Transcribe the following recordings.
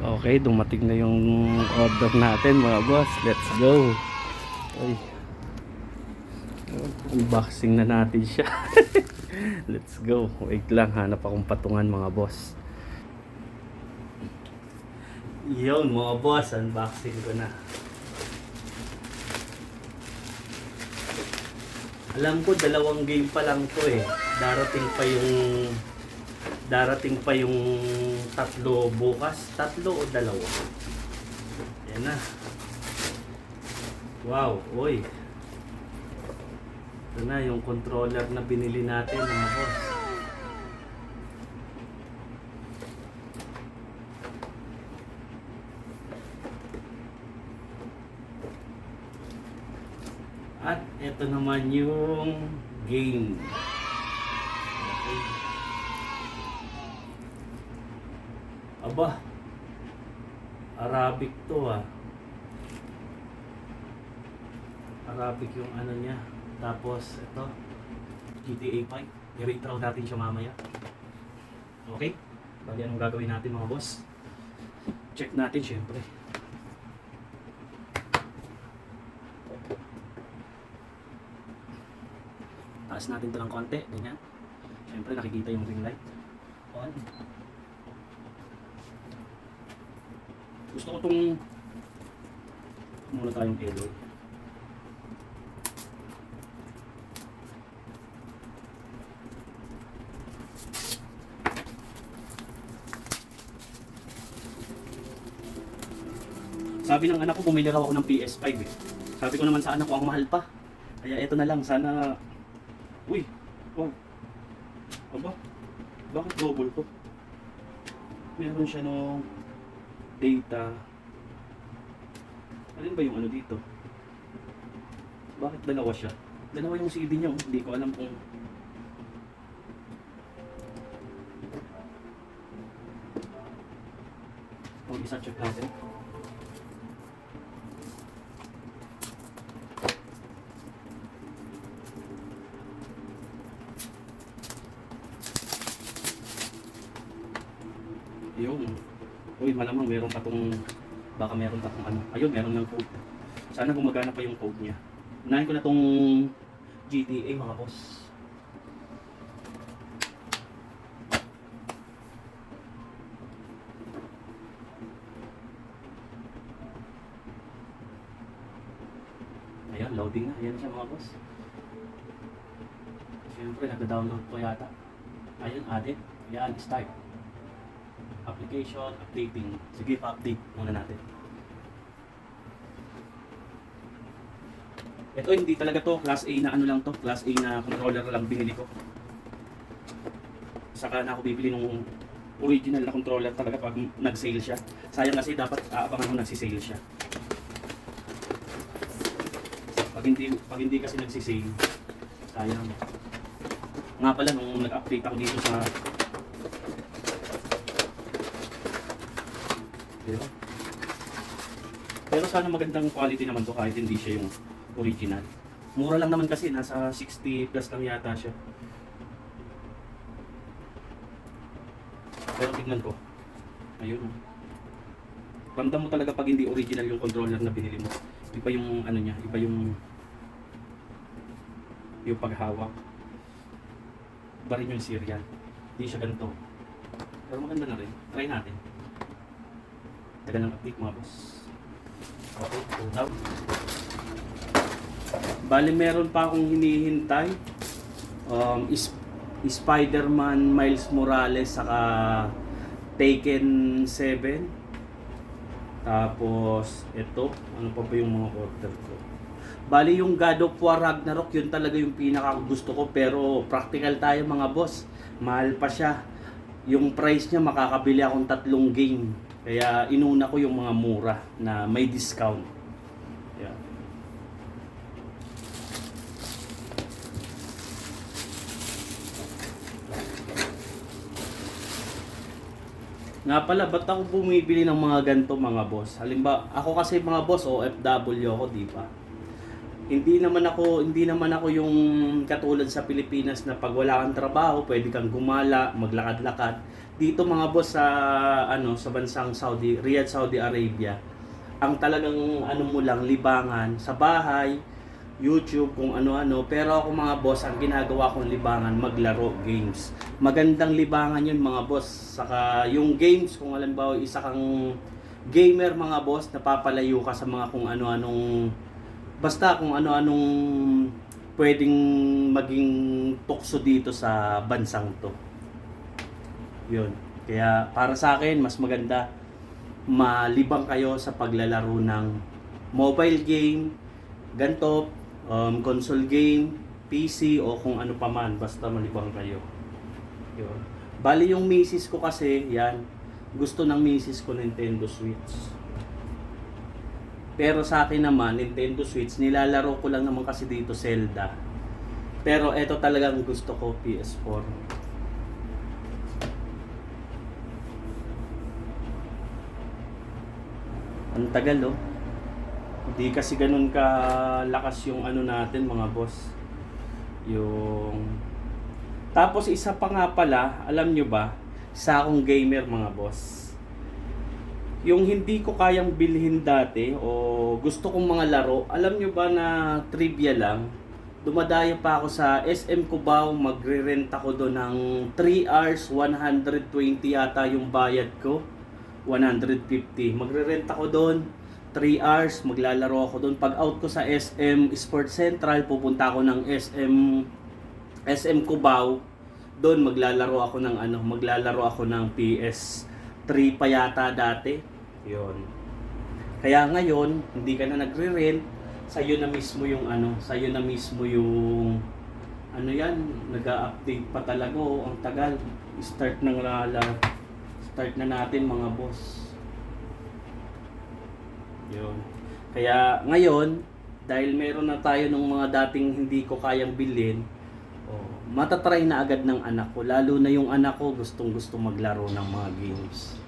Okay, dumating na yung order natin mga boss. Let's go. Ay. Unboxing na natin siya. Let's go. Wait lang, hanap akong patungan mga boss. Yun mga boss, unboxing ko na. Alam ko dalawang game pa lang to eh. Darating pa yung darating pa yung tatlo bukas. Tatlo o dalawa? Yan na. Wow, oy. Ito na yung controller na binili natin mga boss. At ito naman yung game. Aba, Arabic to ah. Arabic yung ano niya. Tapos ito, GTA 5. I-rate raw natin siya mamaya. Okay? Bali anong gagawin natin mga boss? Check natin syempre. Taas natin to ng konti, ganyan. Syempre nakikita yung ring light. On. Gusto ko tong muna tayong eloy. Sabi ng anak ko, bumili raw ako ng PS5 eh. Sabi ko naman sa anak ko, ang mahal pa. Kaya eto na lang, sana... Uy! Wow! Aba? Bakit double to? Meron siya no data. Alin ba yung ano dito? Bakit dalawa siya? Dalawa yung CD niya, oh. hindi ko alam kung... Kung isa check natin. Yun. Uy, malamang meron pa tong baka meron pa tong ano. Ayun, meron ng code. Sana gumagana pa yung code niya. Unahin ko na tong GTA mga boss. Ayan, loading na. Ayan siya mga boss. Siyempre, nag-download ko yata. Ayun, added. Ayan, start application, updating. Sige, pa-update muna natin. Ito hindi talaga to, class A na ano lang to, class A na controller lang binili ko. Saka na ako bibili nung original na controller talaga pag nag-sale siya. Sayang kasi dapat aabangan mo nagsisale siya. Pag hindi, pag hindi kasi nagsisale, sayang. Nga pala, nung nag-update ako dito sa Pero, pero sana magandang quality naman to kahit hindi siya yung original. Mura lang naman kasi, nasa 60 plus lang yata siya. Pero tignan ko. Ayun. oh. Ramdam mo talaga pag hindi original yung controller na binili mo. Iba yung ano niya, iba yung yung paghawak. Iba rin yung serial. Hindi siya ganito. Pero maganda na rin. Try natin. Tagal ng update mga boss. Okay, down. Bali meron pa akong hinihintay. Um, is Spider-Man Miles Morales saka Taken 7. Tapos ito, ano pa ba yung mga order ko? Bali yung God of War Ragnarok, yun talaga yung pinaka gusto ko pero practical tayo mga boss. Mahal pa siya. Yung price niya makakabili akong tatlong game. Kaya inuna ko yung mga mura na may discount. Yeah. Nga pala, ba't ako bumibili ng mga ganito mga boss? Halimbawa, ako kasi mga boss, OFW ako, di ba? Hindi naman ako hindi naman ako yung katulad sa Pilipinas na pag wala kang trabaho, pwede kang gumala, maglakad-lakad. Dito mga boss sa ano sa bansang Saudi, Riyadh, Saudi Arabia, ang talagang ano mo lang libangan sa bahay, YouTube, kung ano-ano. Pero ako mga boss, ang ginagawa kong libangan, maglaro games. Magandang libangan yun mga boss. Saka yung games, kung alam isa kang gamer mga boss, napapalayo ka sa mga kung ano-anong basta kung ano-anong pwedeng maging tukso dito sa bansang to. Yun. Kaya para sa akin, mas maganda malibang kayo sa paglalaro ng mobile game, ganto, um, console game, PC o kung ano pa man, basta malibang kayo. Yun. Bali yung misis ko kasi, yan, gusto ng misis ko Nintendo Switch. Pero sa akin naman, Nintendo Switch, nilalaro ko lang naman kasi dito Zelda. Pero ito talagang gusto ko, PS4. Ang tagal oh. Hindi kasi ganun kalakas yung ano natin mga boss. Yung... Tapos isa pa nga pala, alam nyo ba, sa akong gamer mga boss. Yung hindi ko kayang bilhin dati o gusto kong mga laro, alam nyo ba na trivia lang, dumadayo pa ako sa SM Cubao, magre-rent ako doon ng 3 hours, 120 yata yung bayad ko. 150. Magre-rent ako doon 3 hours, maglalaro ako doon. Pag out ko sa SM Sports Central, pupunta ako ng SM SM Cubao. Doon maglalaro ako ng ano, maglalaro ako ng PS 3 pa yata dati. 'Yon. Kaya ngayon, hindi ka na nagre-rent, sa'yo na mismo yung ano, sa'yo na mismo yung ano yan, nag-update pa talaga oh, ang tagal. Start ng lala. Start na natin mga boss. Yun. Kaya ngayon, dahil meron na tayo ng mga dating hindi ko kayang bilhin, oh, matatry na agad ng anak ko. Lalo na yung anak ko gustong gusto maglaro ng mga games.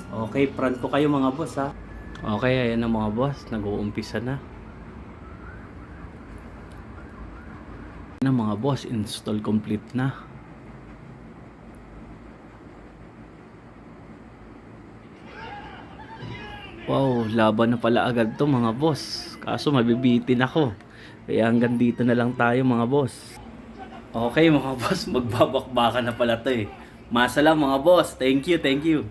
Okay, front ko kayo mga boss ha. Okay, ayan na mga boss. Nag-uumpisa na. na mga boss, install complete na. Wow, laban na pala agad to mga boss. Kaso mabibitin ako. Kaya hanggang dito na lang tayo mga boss. Okay mga boss, magbabakbaka na pala to eh. Masala mga boss. Thank you, thank you.